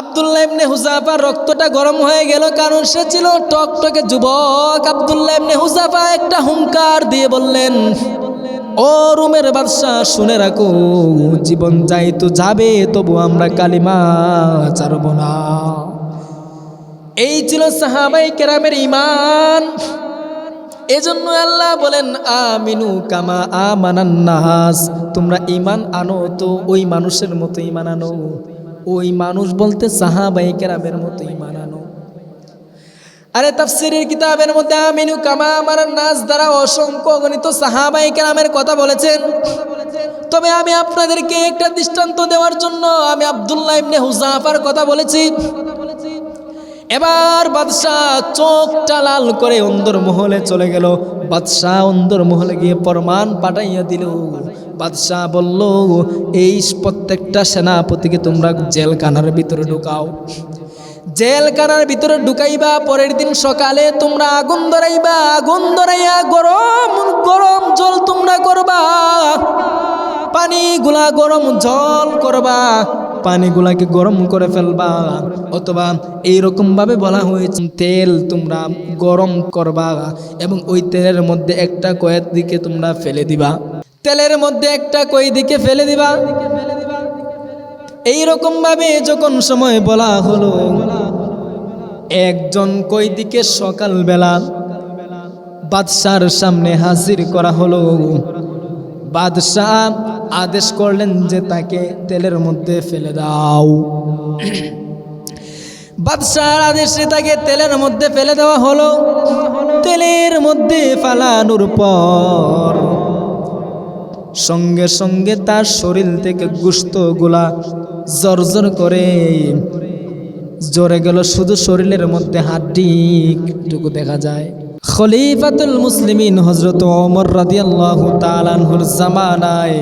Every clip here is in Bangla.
আবদুল্লাহ ইবনে হুজাফা রক্তটা গরম হয়ে গেল কারণ সে ছিল টকটকে যুবক। আবদুল্লাহ ইবনে হুজাফা একটা হুঙ্কার দিয়ে বললেন, ও রুমের বাদশাহ, শুনে রাখো, জীবন যাই তো যাবে, তবু আমরা কালিমা ছাড়ব না। এই ছিল সাহাবাই কেরামের ইমান এজন্য আল্লাহ বলেন, আমিনু কামা আমানান নাস তোমরা ইমান আনো তো ওই মানুষের মতো ইমান আনো। ওই মানুষ বলতে সাহাবাই কেরামের মতো ইমান আরে তাফসিরের কিতাবের মধ্যে আমিনু কামা আমার নাচ দ্বারা অসংখ্য গণিত সাহাবাই কেরামের কথা বলেছেন। তবে আমি আপনাদেরকে একটা দৃষ্টান্ত দেওয়ার জন্য আমি আবদুল্লাহ ইবনে হুজাফার কথা বলেছি। এবার বাদশাহ চোখটা লাল করে অন্দর মহলে চলে গেল। বাদশাহ অন্দর মহলে গিয়ে প্রমাণ পাঠাইয়া দিল। বাদশাহ বলল, এই প্রত্যেকটা সেনাপতিকে তোমরা জেলখানার ভিতরে ঢুকাও। জেলখানার ভিতরে ঢুকাইবা, পরের দিন সকালে তোমরা আগুন ধরাইবা, আগুন ধরাইয়া গরম গরম জল তোমরা করবা। পানিগুলা গরম জল করবা। পানিগুলাকে গরম করে ফেলবা, অথবা এইরকম ভাবে বলা হয়েছে, তেল তোমরা গরম করবা এবং ওই তেলের মধ্যে একটা কয়েক দিকে তোমরা ফেলে দিবা। তেলের মধ্যে একটা কই দিকে ফেলে দিবা। এইরকম ভাবে যখন সময় বলা হলো, একজন কই দিকে সকালবেলা বাদশার সামনে হাজির করা হলো। বাদশাহ আদেশ করলেন যে তাকে তেলের মধ্যে ফেলে দাও। বাদশার আদেশে তাকে তেলের মধ্যে ফেলে দেওয়া হলো। তেলের মধ্যে ফালানোর পর সঙ্গে সঙ্গে তার শরীর থেকে গুস্তগুলা জর্জর করে জোরে গেল। শুধু শরীরের মধ্যে হাড্ডিটুকু দেখা যায়। খলিফাতুল মুসলিমিন হজরত ওমর রাদিয়াল্লাহু তাআলাহুর জামানায়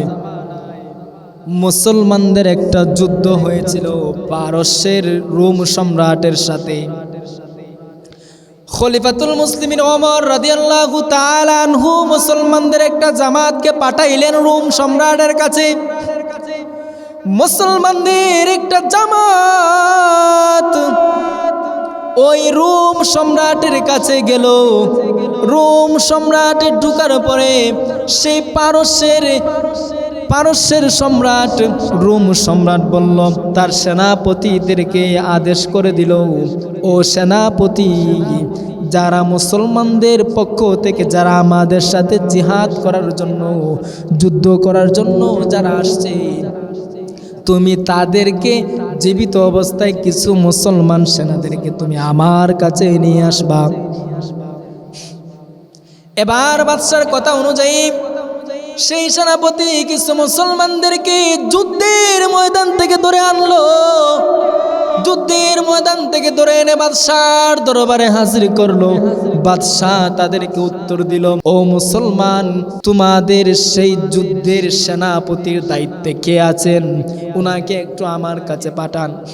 মুসলমানদের একটা যুদ্ধ হয়েছিল পারস্যের রোম সম্রাটের সাথে। খলিফাতুল মুসলিমিন ওমর রাদিয়াল্লাহু তাআলা আনহু মুসলমানদের একটা জামাতকে পাঠাইলেন রোম সম্রাটের কাছে। মুসলমানদের একটা জামাত ওই রোম সম্রাটের কাছে গেল। রোম সম্রাটের ঢুকার পরে সেই পারস্যের পারস্যের সম্রাট, রোম সম্রাট বলল, তার সেনাপতিদেরকে আদেশ করে দিল, ও সেনাপতি, যারা মুসলমানদের পক্ষ থেকে যারা আমাদের সাথে জিহাদ করার জন্য, যুদ্ধ করার জন্য যারা আসছে, তুমি তাদেরকে জীবিত অবস্থায় কিছু মুসলমান সেনাদেরকে তুমি আমার কাছে নিয়ে আসবা। এবার বাদশার কথা অনুযায়ী সেই সেনাপতি কিছু মুসলমানদেরকে যুদ্ধের ময়দান থেকে ধরে আনলো। যুদ্ধের ময়দান থেকে ধরে এনে বাদশার দরবারে হাজির করল। বাদশাহ তাদেরকে উত্তর দিল, ও মুসলমান, তোমাদের সেই যুদ্ধের সেনাপতির দায়িত্বে কে আছেন? উনাকে একটু আমার কাছে পাঠান।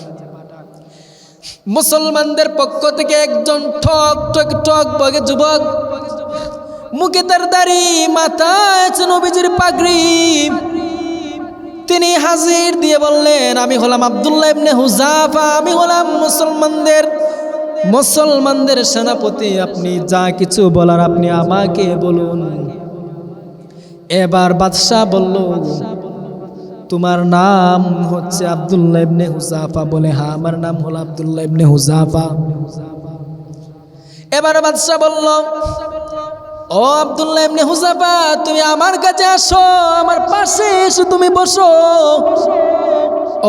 মুসলমানদের পক্ষ থেকে একজন ঠক ঠক ঠক বগে যুবক মুখে তার দাড়ি, মাথায় নবীজির পাগড়ি। তিনি হাজির দিয়ে বললেন, আমি হলাম আবদুল্লাহ ইবনে হুজাফা, আমি হলাম মুসলমানদের মুসলমানদের সেনাপতি। আপনি যা কিছু বলার আপনি আমাকে বলুন। এবার বাদশাহ বলল, তোমার নাম হচ্ছে আবদুল্লাহ ইবনে হুজাফা বলে। হ্যাঁ আমার নাম হলো আবদুল্লাহ ইবনে হুজাফা। এবার বাদশাহ বলল ও আবদুল্লাহ ইবনে হুজাফা তুমি আমার কাছে আসো, আমার পাশে এসে তুমি বসো।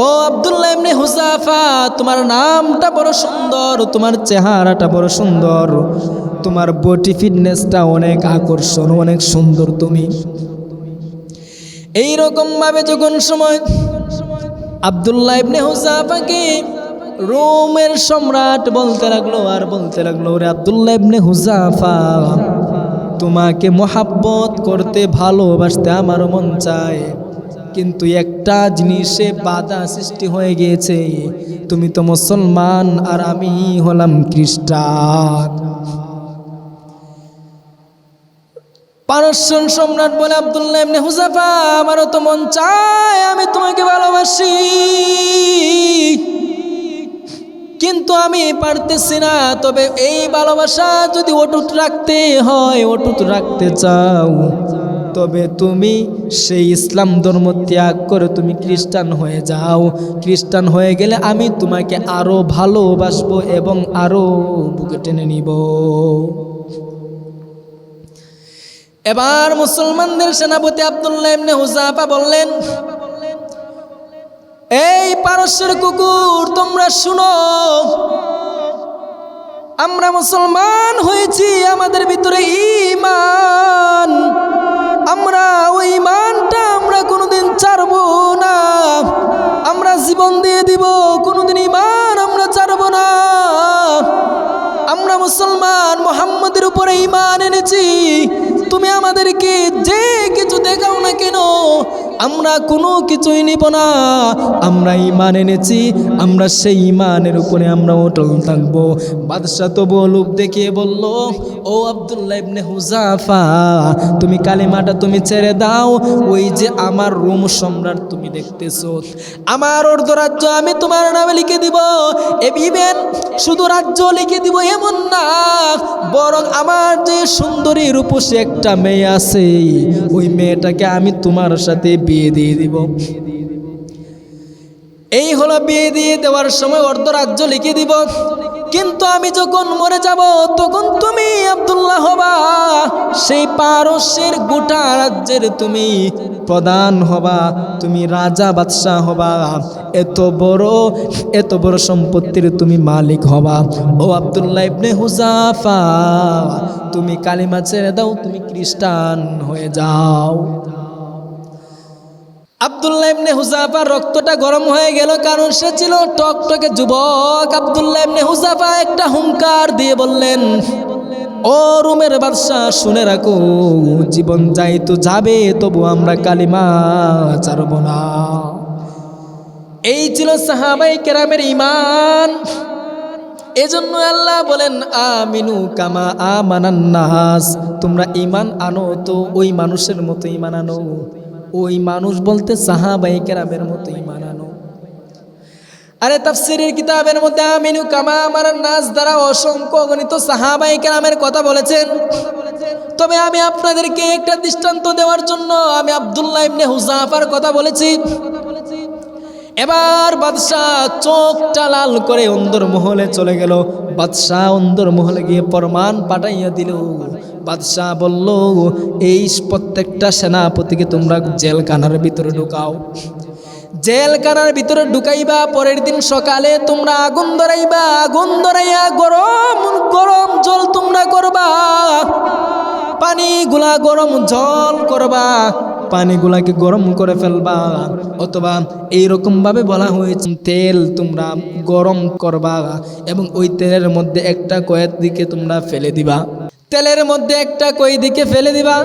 ও আবদুল্লাহ ইবনে হুজাফা তোমার নামটা বড় সুন্দর, তোমার চেহারাটা বড় সুন্দর, তোমার বডি ফিটনেসটা অনেক আকর্ষণ, অনেক সুন্দর তুমি। এই ভাবে যখন সময় আবদুল্লাহ ইবনে হুজাফাকে রোমের সম্রাট বলতে লাগল, আর বলতে লাগল রে আবদুল্লাহ ইবনে হুজাফা তোমাকে মোহাব্বত করতে ভালোবাসতে আমারও মন চায়। কিন্তু একটা জিনিসে বাধা সৃষ্টি হয়ে গিয়েছে। তুমি তো মুসলমান আর আমি হলাম খ্রিস্টান। পারস্যন সম্রাট বলে আবদুল্লাহ এমনি হুজাফা, আমারও তো মন চায়, আমি তোমাকে ভালোবাসি। কিন্তু আমি পারতেছি না। তবে এই ভালোবাসা যদি অটুট রাখতে হয়, অটুট রাখতে চাও। তবে তুমি সেই ইসলাম ধর্ম ত্যাগ করে তুমি খ্রিস্টান হয়ে যাও। খ্রিস্টান হয়ে গেলে আমি তোমাকে আরও ভালোবাসবো এবং আরও বুকে টেনে নিব। এবার মুসলমানদের সেনাপতি আবদুল্লাহ হুজাফা বললেন পারস্যের কুকুর, তোমরা শুনো। আমরা মুসলমান হয়েছি, আমাদের ভিতরে ঈমান। আমরা ওই ঈমানটা আমরা কোনোদিন ছাড়বো না। আমরা জীবন দিয়ে দিব, কোনোদিন ইমান আমরা ছাড়বো না। আমরা মুসলমান, মোহাম্মদের উপরে ইমান এনেছি। তুমি আমাদেরকে যে আমরা কোনো কিছুই নিব না। আমরা ইমান এনেছি, আমরা সেই ইমানের উপরে আমরা অটল থাকব। বাদশাহ তো বলুক, দেখিয়ে বলল, ও আবদুল্লাহ ইবনে হুজাফা তুমি কালিমাটা তুমি ছেড়ে দাও। ওই যে আমার রোম সম্রাট তুমি দেখতেছো। আমার অর্ধরাজ্য আমি তোমার নামে লিখে দিব। ইভেন শুধু রাজ্য লিখে দিব এমন না, বরং আমার যে সুন্দরী রূপসী একটা মেয়ে আছে, ওই মেয়েটাকে আমি তোমার সাথে বিয়ে দিয়ে দিব। এই হলো বিয়ে দিয়ে দেওয়ার সময় অর্ধ রাজ্য লিখে দিব। কিন্তু আমি যখন মরে যাব, তখন তুমি আবদুল্লাহ হবা। সেই পারস্যের গোটা রাজ্যের তুমি প্রধান হবা, তুমি রাজা বাদশাহ হবা। এত বড় এত বড় সম্পত্তির তুমি মালিক হবা। ও আব্দুল্লাহ ইবনে হুজাফা তুমি কালিমা ছেড়ে দাও, তুমি খ্রিস্টান হয়ে যাও। আবদুল্লাহ ইবনে হুজাফার রক্তটা গরম হয়ে গেল কারণ সে ছিল টকটকে যুবক। আবদুল্লাহ ইবনে হুজাফা একটা হুঙ্কার দিয়ে বললেন, ও রুমের বাদশাহ, শুনে রাখো, জীবন যাই তো যাবে, তবু আমরা কালিমা ছাড়ব না। এই ছিল সাহাবাই কেরামের ইমান এজন্য আল্লাহ বলেন, আমিনু কামা আমানান নাস তোমরা ইমান আনো তো ওই মানুষের মতো ইমান আনো। ওই মানুষ বলতে সাহাবাই কেরামের মতো ইমান আনো আরে তাফসিরের কিতাবের মধ্যে আমিনু কামা আমার নাচ দ্বারা অসংখ্য গণিত সাহাবাই কেরামের কথা বলেছেন। তবে আমি আপনাদেরকে একটা দৃষ্টান্ত দেওয়ার জন্য আমি আব্দুল্লাহ ইবনে হুজাফার কথা বলেছি। এবার বাদশাহ চোখটা লাল করে অন্দর মহলে চলে গেল। বাদশাহ অন্দর মহলে গিয়ে প্রমাণ পাঠাইয়া দিল। বাদশাহ বলল, এই প্রত্যেকটা সেনাপতিকে তোমরা জেলখানার ভিতরে ঢুকাও। জেলখানার ভিতরে ঢুকাইবা, পরের দিন সকালে তোমরা আগুন ধরাইবা, আগুন ধরাইয়া গরম গরম জল তোমরা করবা। পানিগুলা গরম জল করবা, পানিগুলাকে গরম করে ফেলবা। অথবা এইরকম ভাবে বলা হয়েছে, তেল তোমরা গরম করবা এবং ওই তেলের মধ্যে একটা কয়েক দিকে তোমরা ফেলে দিবা। তেলের মধ্যে একটা কই দিকে ফেলে দিবা?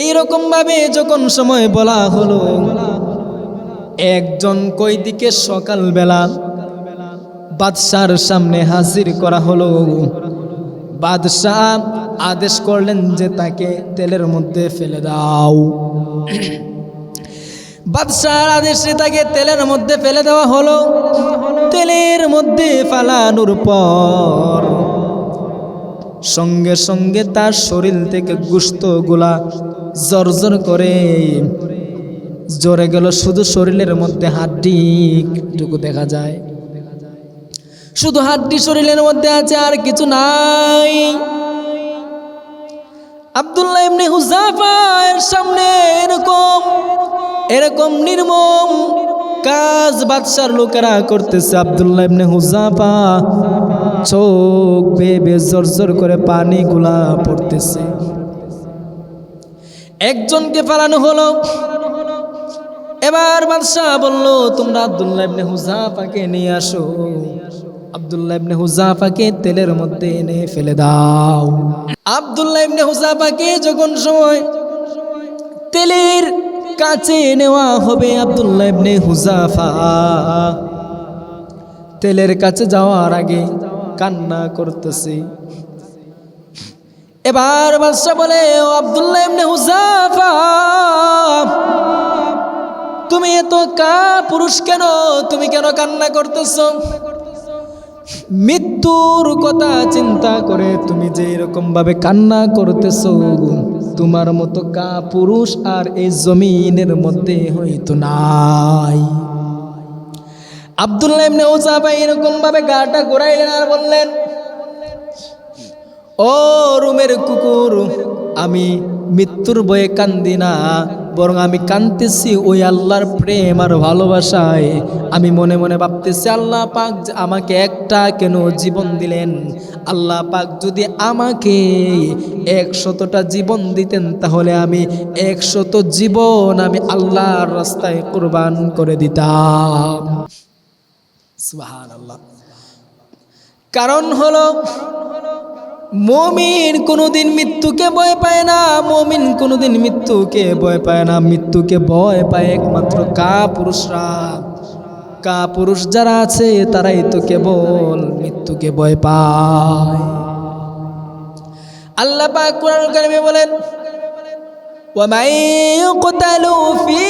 এইরকম ভাবে যখন সময় বলা হলো, একজন কই দিকে সকালবেলা বাদশার সামনে হাজির করা হলো। বাদশাহ আদেশ করলেন যে তাকে তেলের মধ্যে ফেলে দাও। বাদশাহর আদেশে তাকে তেলের মধ্যে ফেলে দেওয়া হলো। তেলের মধ্যে ফালানোর পর সঙ্গে সঙ্গে তার শরীর থেকে গুস্তগুলা জর্জর করে। জরে গেল শুধু শরীরের মধ্যে হাড্ডিটুকু দেখা যায়। শুধু হাড্ডি শরীরের মধ্যে আছে আর কিছু নাই। আবদুল্লাহ ইবনে হুজাফা এর সামনে এরকম এরকম নির্মম কাজ বাদশার লোকেরা করতেছে। আবদুল্লাহ ইবনে হুজাফা চোখ বেবে জোর জোর করে পানিগুলা পড়তেছে। একজনকে ফালানো হলো। এবার বাদশাহ বলল, তোমরা আবদুল্লাহ ইবনে হুজাফাকে নিয়ে আসো। আবদুল্লাহ ইবনে হুজাফাকে তেলের মধ্যে এনে ফেলে দাও। আবদুল্লাহ ইবনে হুজাফাকে যখন সময় তেলের কাছে নেওয়া হবে আবদুল্লাহ ইবনে হুজাফা তেলের কাছে যাওয়ার আগে কান্না করতেছে। এবার বাদশাহ বলে, ও আবদুল্লাহ ইবনে হুজাফা তুমি এত কা পুরুষ কেন? তুমি কেন কান্না করতেছ? মৃত্যুর কথা চিন্তা করে তুমি যে এরকম ভাবে কান্না করতেছ, তোমার মতো কা পুরুষ আর এই জমিনের মধ্যে হইতো নাই। আবদুল্লাহ ইবনে উজাফা এরকম ভাবে গাটা ঘোরাইলেন আর বললেন, ও রুমের কুকুর, আমি মৃত্যুর বয়ে কান্দি না, বরং আমি কান্দতেছি ওই আল্লাহর প্রেম আর ভালোবাসায়। আমি মনে মনে ভাবতেছি, আল্লাহ পাক আমাকে একটা কেন জীবন দিলেন? আল্লাহ পাক যদি আমাকে একশতটা জীবন দিতেন, তাহলে আমি একশত জীবন আমি আল্লাহর রাস্তায় কোরবান করে দিতাম। সুবহানাল্লাহ কারণ হলো মমিন কোনোদিন মৃত্যুকে ভয় পায় না মমিন কোনোদিন মৃত্যুকে ভয় পায় না মৃত্যুকে ভয় পায় একমাত্র কা পুরুষরা কা পুরুষ যারা আছে তারাই তো কেবল মৃত্যুকে ভয় পায় আল্লাহ পাক কোরআন কারিমে বলেন ومن يقتلوا في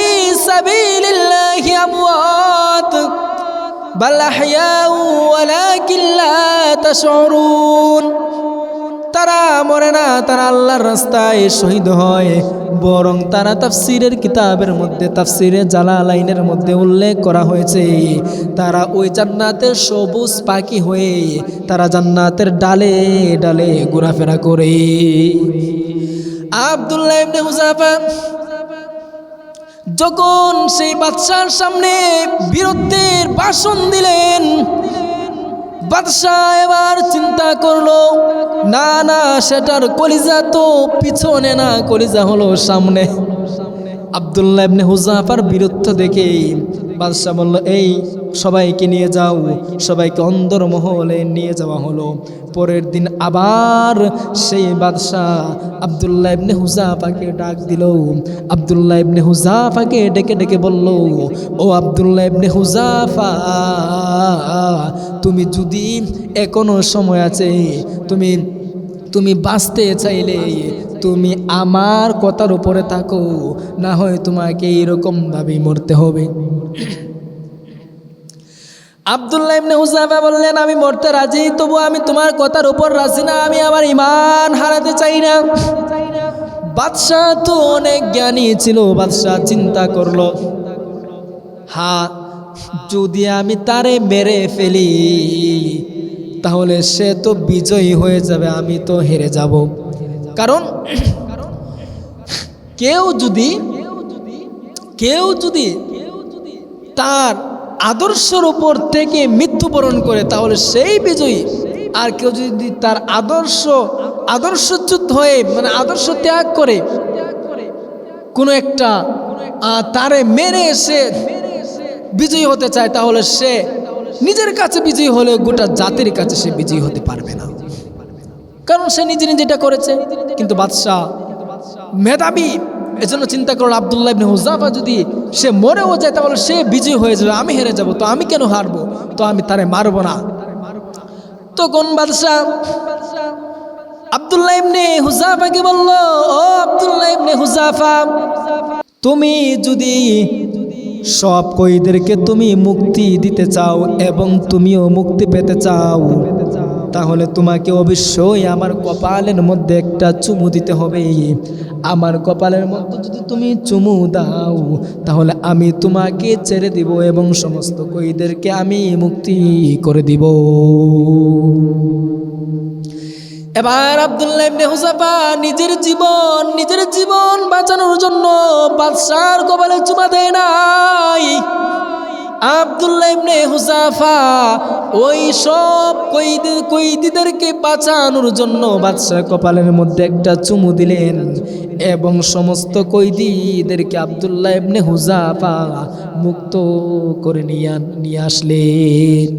سبيل الله أموات بل أحياء ولكن لا تشعرون তারা মরে না তারা আল্লাহর রাস্তায় শহীদ হয় বরং তারা তাফসিরের কিতাবের মধ্যে তাফসিরে জালালাইনের মধ্যে উল্লেখ করা হয়েছে তারা ওই জান্নাতের সবুজ পাখি হয়ে তারা জান্নাতের ডালে ডালে ঘোরাফেরা করে আবদুল্লাহ ইবনে হুজাফা যখন সেই বাদশার সামনে বীরত্বের ভাষণ দিলেন, বাদশাহ এবার চিন্তা করল, না না, সেটার কলিজা তো পিছনে না, কলিজা হলো সামনে। আবদুল্লাহ ইবনে হুজাফার বীরত্ব দেখে বাদশাহ বলল, এই সবাইকে নিয়ে যাও, সবাইকে অন্দরমহলে নিয়ে যাওয়া হলো। পরের দিন আবার সেই বাদশাহ আবদুল্লাহ ইবনে হুজাফাকে ডাক দিল। আবদুল্লাহ ইবনে হুজাফাকে ডেকে ডেকে বলল, ও আবদুল্লাহ ইবনে হুজাফা, তুমি যদি এখনও সময় আছে, তুমি তুমি বাঁচতে চাইলে তুমি আমার কথার উপরে থাকো, না হয় তোমাকে এইরকমভাবেই মরতে হবে। আবদুল্লাহ ইবনে হুজাফা বললেন, আমি মরতে রাজি তবু আমি তোমার কথার উপর রাজি না, আমি আমার ইমান হারাতে চাই না। বাদশাহ তো অনেক জ্ঞানী ছিল, বাদশাহ চিন্তা করল হ্যাঁ যদি আমি তারে মেরে ফেলি, তাহলে সে তো বিজয়ী হয়ে যাবে, আমি তো হেরে যাব। কারণ কেউ যদি কেউ যদি তার আদর্শের উপর থেকে মৃত্যুবরণ করে, তাহলে সেই বিজয়ী। আর কেউ যদি তার আদর্শ, আদর্শচ্যুত হয়ে মানে আদর্শ ত্যাগ করে, কোনো একটা তারে মেরে সে বিজয়ী হতে চায়, তাহলে সে নিজের কাছে বিজয়ী হলে গোটা জাতির কাছে সে বিজয়ী হতে পারবে না। কারণ সে নিজে নিজে এটা করেছে। কিন্তু বাদশাহ, মেধাবী, এজন্য চিন্তা করল আবদুল্লাহ ইবনে হুজাফা যদি সে মরেও যায়, তাহলে সে বিজয়ী হয়ে যাবে, আমি হেরে যাব, তো আমি কেন হারবো? তো আমি তারে মারবো না। তখন বাদশাহ? আবদুল্লাহ ইবনে হুজাফাকে বলল, ও আবদুল্লাহ ইবনে হুজাফা তুমি যদি সব কইদেরকে তুমি মুক্তি দিতে চাও এবং তুমিও মুক্তি পেতে চাও তাহলে তোমাকে অবশ্যই আমার কপালের মধ্যে একটা চুমু দিতে হবে। আমার কপালের মধ্যে যদি তুমি চুমু দাও, তাহলে আমি তোমাকে ছেড়ে দিব এবং সমস্ত কইদেরকে আমি মুক্তি করে দিব। এবার আব্দুল্লাহ নিজের জীবন নিজের জীবন বাঁচানোর জন্য বাদশার কপালে চুমা দেয় নাই। আব্দুল্লাহ ইবনে হুজাফা ওই সব কইদি কৈদিদেরকে বাঁচানোর জন্য বাদশাহ কপালের মধ্যে একটা চুমু দিলেন এবং সমস্ত কৈদিদেরকে আবদুল্লাহ ইবনে হুজাফা মুক্ত করে নিয়ে আসলেন।